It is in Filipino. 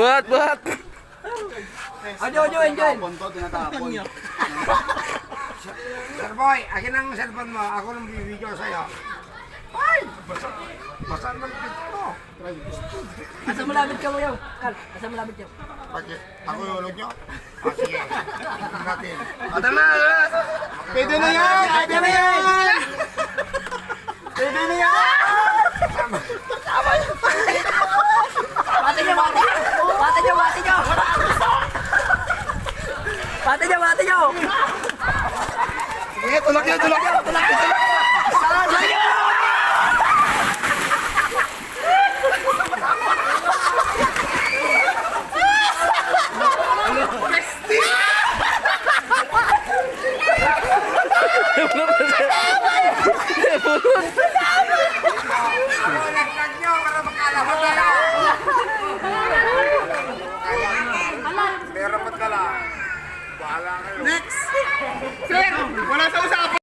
Buhat, buhat. Adyo, adyo, enjoy. Punto, tinatapon. Sir Boy, akin ang cellphone mo. Ako nang bibidyo sa'yo. Ay! Basa, basa ng pito. Asa malapit ka mo yaw? Kal, asa malapit yaw? Bakit? Ako yung ulog nyo? Ah, sige. Tingnan natin. Ata na, ata na. Pwede na yan! Pwede na yan! Pwede na yan! Bate Niyo, bate niyo! Sige, tulak yan, tulak yan! Tulak yan! Tulak niyo! Laglag nyo para makalaman tayo. Next! Sir, wala sa usapan!